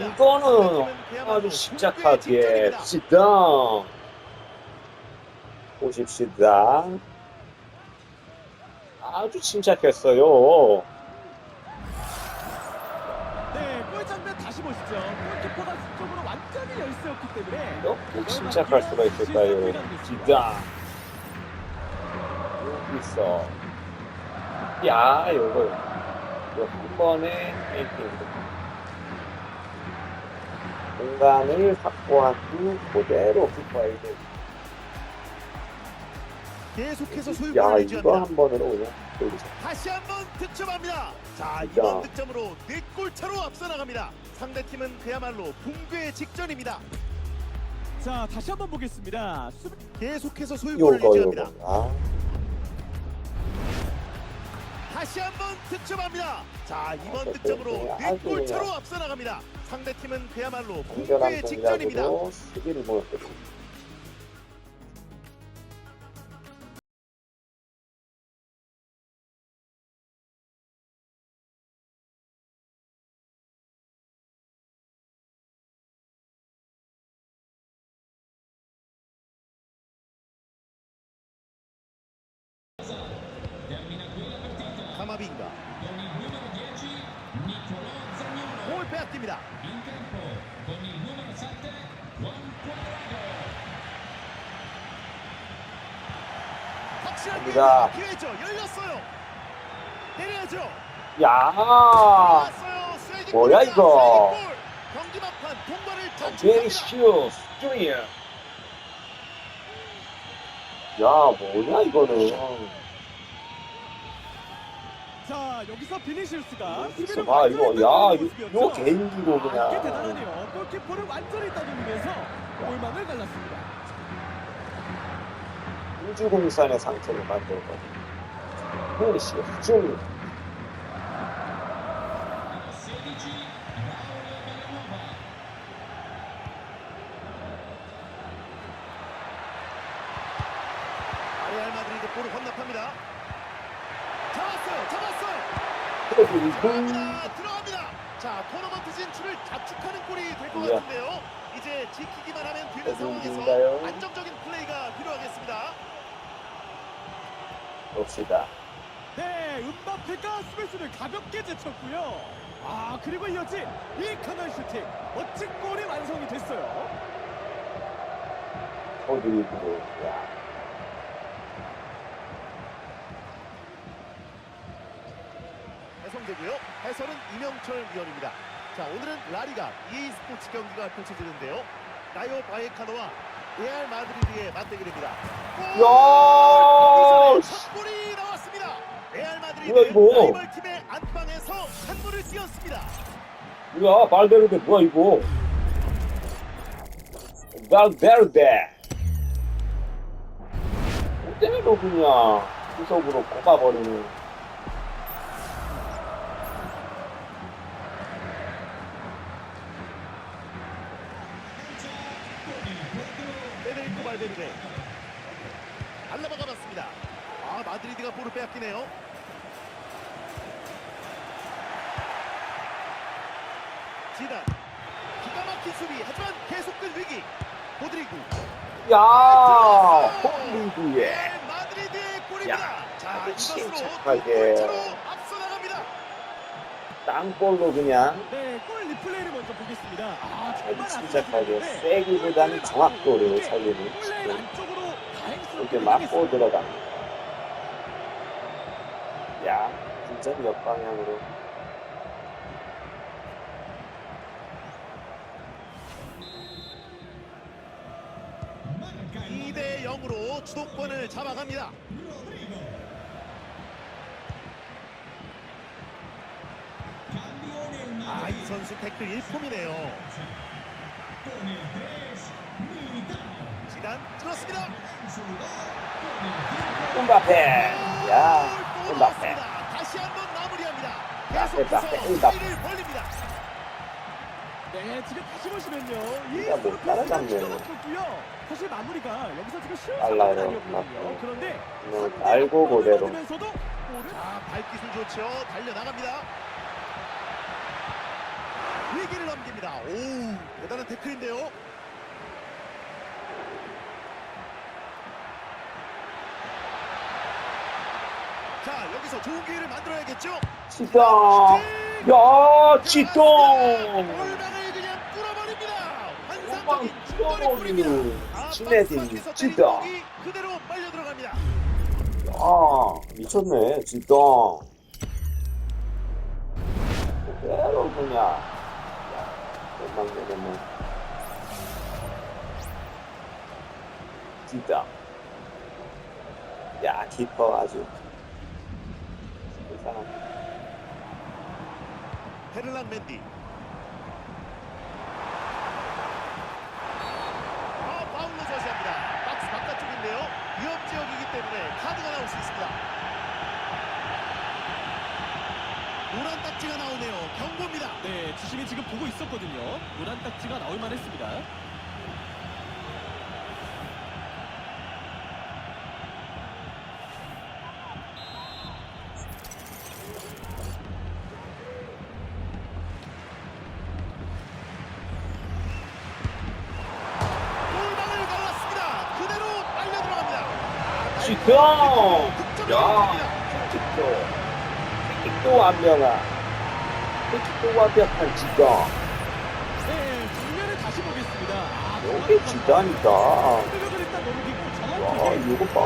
이거는 아주 침착하게 sit-down 보십시다. 아주 침착했어요. 네, 골 장면 다시 보시죠. 골키퍼가 쪽으로 완전히 열세였기 때문에 이렇게 침착할 수가 있을까요? sit-down. 여기 있어. 야, 요거, 요거 한 번에 페인팅. 공간을 확보한 후 그대로 키퍼에게 계속해서 야 소유권을 이거 유지합니다. 한 번으로 그냥 돌리자 다시 한번 득점합니다. 자 진짜. 이번 득점으로 4골 차로 앞서 나갑니다. 상대 팀은 그야말로 붕괴 직전입니다. 자, 다시 한번 보겠습니다. 수비 계속해서 소유권을 요거 유지합니다. 요거 아 다시 한번 득점합니다. 자 이번 아, 득점으로 네, 네. 4골 아주 차로 앞서 나갑니다. 상대팀은 그야말로 붕괴 직전입니다. 갑니다. 야 뭐야. 이거. 제리 단축합니다. 슈스 주니어 야 뭐냐 이거는 자, 여기서 비니시우스가 있어 봐 이거 야 이거, 이게 그냥 대단하네요. 골키퍼를 완전히 따돌리면서 골망을 갈랐습니다. 우주공산의 상태를 만들거든 제리 슈스 주니어 레알 마드리드 볼을 혼납합니다. 잡았어요. 잡았어요. 그리고 들어갑니다. 들어갑니다. 자, 토너먼트 진출을 자축하는 골이 될 것 야. 같은데요. 이제 지키기만 하면 되는 어디인가요? 상황에서 안정적인 플레이가 필요하겠습니다. 봅시다 네, 음바페가 스페스를 가볍게 제쳤고요. 아, 그리고 이어진 이 강한 슈팅. 멋진 골이 완성이 됐어요. 어드리브로 야 해성되고요. 해설은 이명철 위원입니다. 자, 오늘은 라리가 EA 스포츠 경기가 펼쳐지는데요. 라이오 바이에카노와 레알 마드리드의 맞대결입니다. 골! 야! 첫 골이 나왔습니다. 레알 마드리드 뭐야, 이거? 라이벌 팀의 안방에서 찬물을 띄웠습니다. 뭐야 발베르데 뭐야 이거 발베르데 그대로 그냥 구석으로 꼽아버리는 페데리코 발베르데 알라바가 맞습니다. 아, 마드리드가 볼을 빼앗기네요. 지단 기가 막힌 수비 하지만 계속된 위기 보드리구 야 홀리구에 레알 마드리드의 골입니다. 자, 이것으로. 골차로 앞서 나갑니다. 땅볼로 그냥 네, 골 리플레이를 먼저 보겠습니다. 아, 정말 침착하게 아슬아슬한데 세기보다는 정확도를 살리는 안쪽으로 이렇게 맞고 당했습니다. 들어갑니다 야 진짜 역방향으로 대 0으로 주도권을 잡아갑니다. 아, 이 선수 태클 1폼이네요. 지단 들었습니다. 음바페 야 넣었습니다. 다시 한번 마무리합니다. 계속해서 음바페. 사이를 벌립니다. 네, 지금 다시 보시면요. 이 진짜 못골 따라잡네요. 사실 마무리가 여기서 지금 쉬운 빨라요, 상황은 아니었거든요. 맞아요. 그런데 상대 알고 그대로. 골을 자, 발기술 좋죠. 달려 나갑니다. 위기를 넘깁니다. 오, 대단한 태클인데요. 자, 여기서 좋은 기회를 만들어야겠죠. 지동! 야, 지동! 골망을 그냥 뚫어버립니다. 골입니다. 뚫어버리는 아! 공이 그대로 빨려 들어갑니다. 아, 미쳤네, 지동! 그대로 그냥. 야, 금방 되겠네. 지동. 야, 키퍼 아주. 이상한. 헤를란 맨디. 아, 파울로 저지합니다. 박스 바깥쪽인데요. 위험 지역이기 때문에 카드가 나올 수 있습니다. 노란 딱지가 나오네요. 경고입니다. 네, 주심이 지금 보고 있었거든요. 노란 딱지가 나올 만했습니다. 골망을 갈랐습니다. 그대로 빨려 들어갑니다. 아, 지동! 득점이 야. 킥도, 킥도 완벽한. 킥도 완벽한 지동. 네, 장면을 다시 보겠습니다. 아, 이게 넘기고 와, 이거 봐.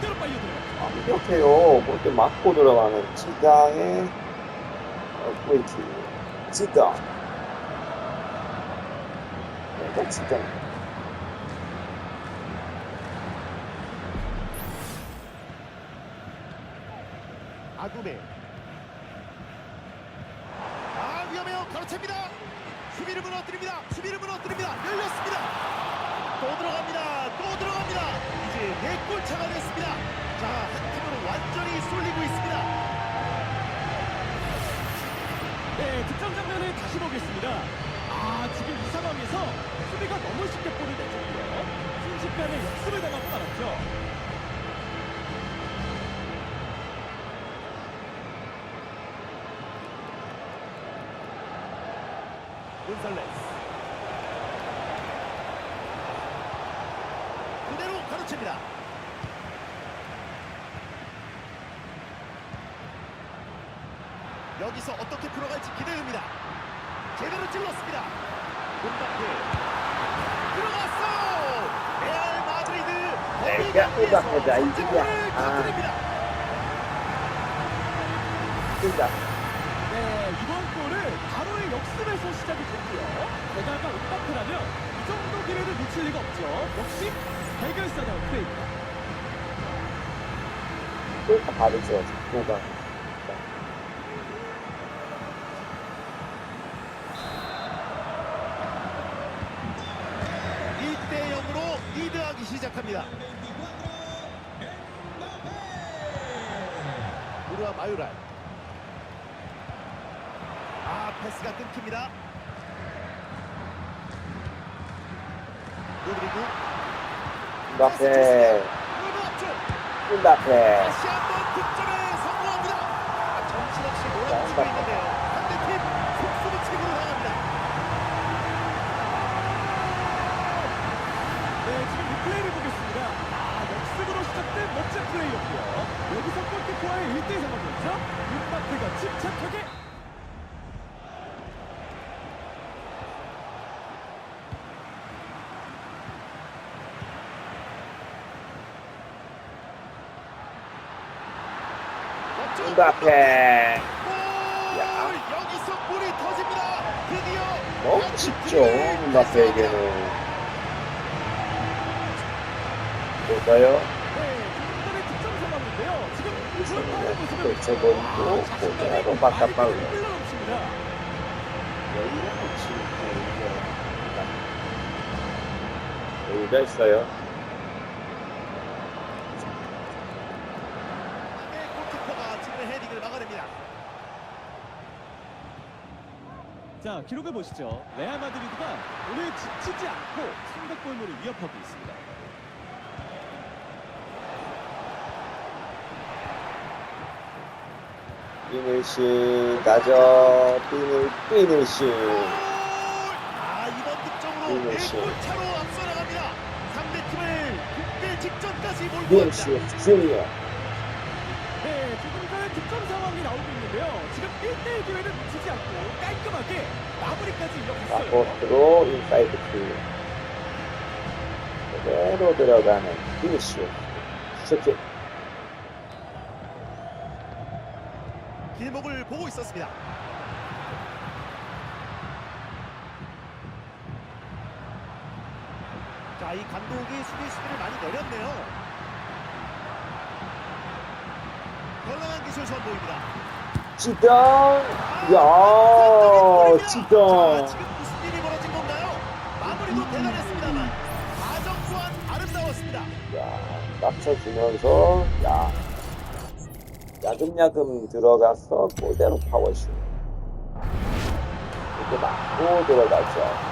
들어갑니다. 완벽해요. 볼때 맞고 들어가는 지당의 어, 포인트. 지당. 내가 지당. 아구메. 아 위험해요. 가로챕니다. 수비를 무너뜨립니다. 수비를 무너뜨립니다. 열렸습니다. 또 들어갑니다. 또 들어갑니다. 이제 네골 차가 됐습니다. 자, 한 팀으로 완전히 쏠리고 있습니다. 네, 득점 장면을 다시 보겠습니다. 아, 지금 이 상황에서 수비가 너무 쉽게 볼을 내줬고요. 순식간에 역습을 당하고 말았죠. 곤살레스. 그대로 가로챕니다. 여기서 어떻게 풀어갈지 기대됩니다. 제대로 찔렀습니다. 문밖에 들어갔어. 레알 마드리드 에이, 거리 야, 경기에서 음바페다, 이 집이야. 선제골을 아. 터뜨립니다. 네, 이번 골은 바로의 역습에서 시작이 됐고요. 게다가 음바페라면 이 정도 기회를 놓칠 리가 없죠. 역시 해결사다운 플레이입니다. 또 다르죠. 뭐가. 일대 0으로 리드하기 시작합니다. 우루와 마유랄. 아 패스가 끊깁니다. 로드리고 음바페. 음바페. 다시 한번 득점에 성공합니다. 아, 정신없이 몰아붙이고 있는데요. 상대팀. 네, 지금 리플레이를 보겠습니다. 아, 역습으로 시작된 멋진 플레이였고요. 여기서 골키퍼와의 1대1 상황이었죠. 음바페가 침착하게 음바페. 골! 야. 여기서 골이 터집니다. 드디어 너무 쉽죠. 음바페에게는. 볼까요? 네, 저번도. 여유가 없이 여유가 있어요. 네, 골키퍼가 지금 헤딩을 막아냅니다. 자, 기록을 보시죠. 레알 마드리드가 오늘 지치지 않고 승격골문을 위협하고 있습니다. 피니시 가져 피니 피니시 아 이번 득점으로 피니시. 4골 차로 앞서 나갑니다. 상대팀을 국대 직전까지 몰고 피니시 갑니다. 주니어 네, 지금 전에 득점 상황이 나오고 있는데요. 지금 1대1 기회를 놓치지 않고 깔끔하게 마무리까지 이어갔어요. 마코스로 인사이드 킬 그대로 들어가는 피니시 슈팅 길목을 보고 있었습니다. 자, 이 감독이 수비수들을 많이 내렸네요. 걸렁한 기술 선보입니다. 지덩 야 자, 지덩 지금 무슨 일이 벌어진 건가요? 마무리도 대단했습니다만 과정 또한 아름다웠습니다. 야 맞춰주면서 야 야금야금 들어가서 그대로 파워슛 이렇게 맞고 들어가죠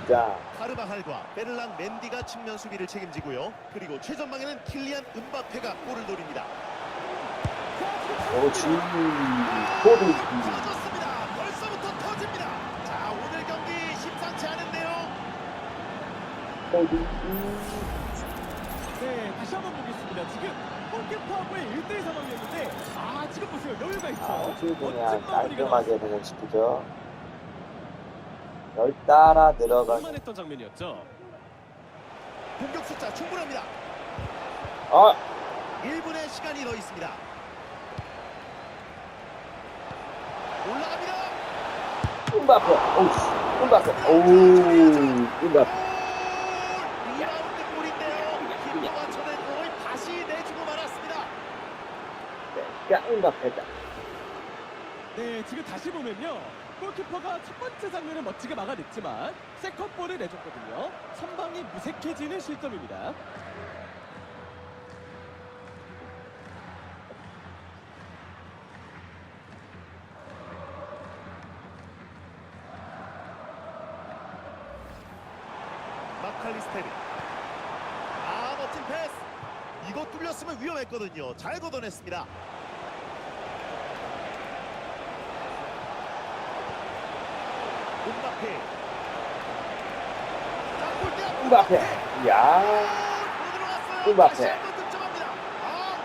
진짜 카르바할과 베를랑 맨디가 측면 수비를 책임지고요. 그리고 최전방에는 킬리안 은바페가 골을 노립니다. 그렇지 코드 터졌습니다. 벌써부터 터집니다. 자, 오늘 경기 심상치 않은데요. 네, 다시 한번 보겠습니다. 지금 골키퍼하고의 1대1 상황이었는데 아, 지금 보세요. 여유가 있죠. 아주 그냥 멋진 마무리가 깔끔하게 그냥 시키죠 열 따라 들어가 만 했던 장면이었죠. 공격 숫자 충분합니다. 아 1분의 시간이 더 있습니다. 올라갑니다. 음바페 오우 음바페 오우 음바페 골! 리바운드 골인데요. 키퍼가 쳐낸 공을 다시 내주고 말았습니다. 야 음바페다 네, 지금 다시 보면요. 골키퍼가 첫 번째 장면을 멋지게 막아냈지만 세컨볼을 내줬거든요. 선방이 무색해지는 실점입니다. 마칼리스테르. 아 멋진 패스. 이거 뚫렸으면 위험했거든요. 잘 걷어냈습니다. 음바페. 야. 음바페. 득점합니다. 아.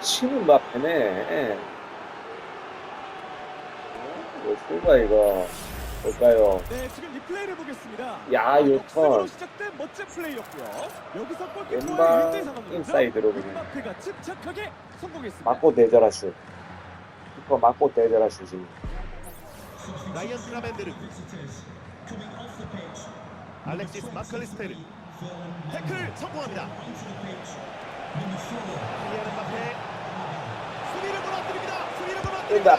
친 음바페네 이거 쓸까 이거 볼까요 네, 지금 리플레이를 보겠습니다. 야, 아, 요 역습으로 턴. 시작된 멋진 플레이였고요. 여기서 골키퍼의 왼발 1대1 상황이었죠. 인사이드로 그냥. 음바페가 침착하게 성공했습니다. 맞고 대절하 슛 키퍼 맞고 대절하 슛이 라이언 트라벤데르. 알렉시스 마칼리스테르. 태클 성공합니다. 리안 음바페. 수비를 무너뜨립니다. 수비를 무너뜨립니다.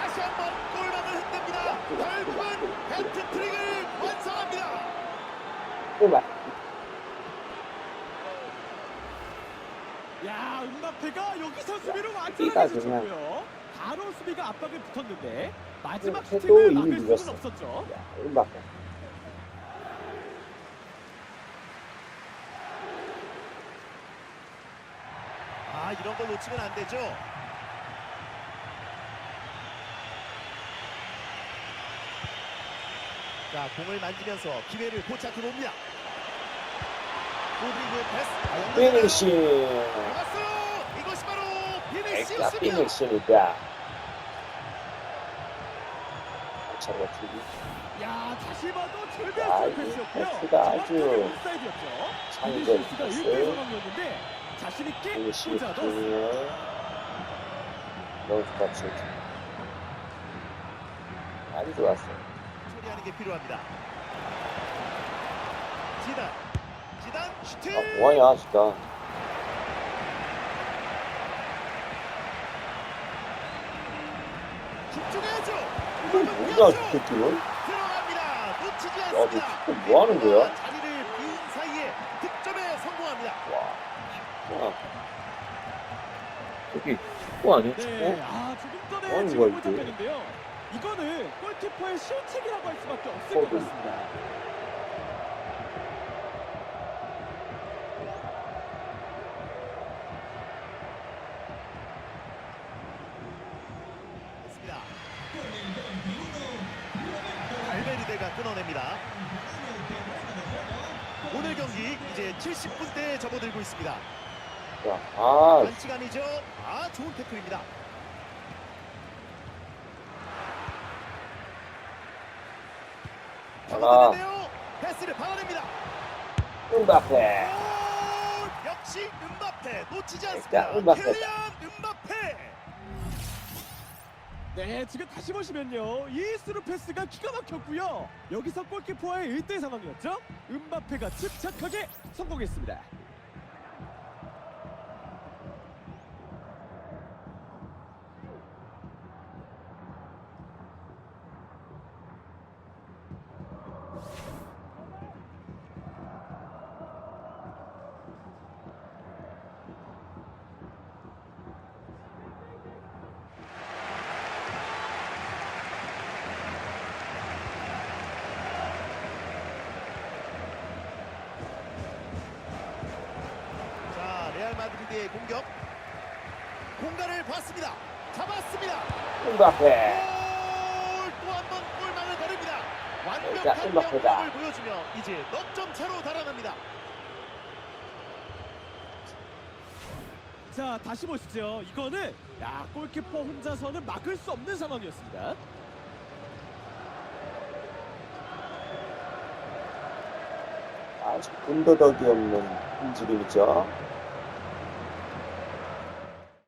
다시 한번 골망을 흔듭니다. 결국은 해트트릭을 완성합니다. 야, 음바페가 여기서 수비를 완전하게 줬고요. 바로 수비가 압박을 붙었는데 마지막 해도 슈팅을 막을 늦었어. 수는 없었죠. 야아 이런 걸 놓치면 안 되죠. 자 공을 만지면서 기회를 포착해 봅니다. 로드리고의 패스. 피니시 들어갔어요. 이것이 바로 액자 피니시였습니다. 피니시니까 차가 TV 야, 다시 봐도 야, 절묘한 이 패스였고요. 패스가 아주 비니시우스가 1대1 패스 상황이었는데 자신 있게 피니시 꽂아 넣었습니다. 중에 런스터 슛 아주 좋았어요 처리하는 게 필요합니다. 지단, 지단 슈팅. 아 뭐하냐 진짜 집중해야죠. 이거 뭐야 저 새끼는 들어갑니다. 놓치지 야, 않습니다. 너 지금 뭐 하는 거야? 자리를 빈 사이에 득점에 성공합니다. 와 뭐야 저기 축구 아니야 네, 축구? 아 조금 뭐 전에 하는 지금 거야? 장면인데요. 이거는 골키퍼의 실책이라고 할 수밖에 없을 어, 것 같습니다. 있습니다. 발베르데가 끊어냅니다. 오늘 경기 이제 70분대에 접어들고 있습니다. 자, 아, 반칙 아니죠? 아 좋은 태클입니다. 아. 접어드는데요. 패스를 받아냅니다. 음바페. 골! 역시 음바페 놓치지 않습니다. 자, 음바페. 킬리안. 네, 지금 다시 보시면요. 이 스루 패스가 기가 막혔고요. 여기서 골키퍼와의 1대 상황이었죠. 음바페가 침착하게 성공했습니다. 자 마드리드의 공격. 공간을 봤습니다. 잡았습니다. 음바페. 또한번 골망을 거릅니다. 자, 완벽한. 명령을 보여주며 이제 넉점 차로 달아납니다. 자, 다시 보시죠. 이거는 야, 골키퍼 혼자서는 막을 수 없는 상황이었습니다. 아주 군더더기 없는 움직임이죠.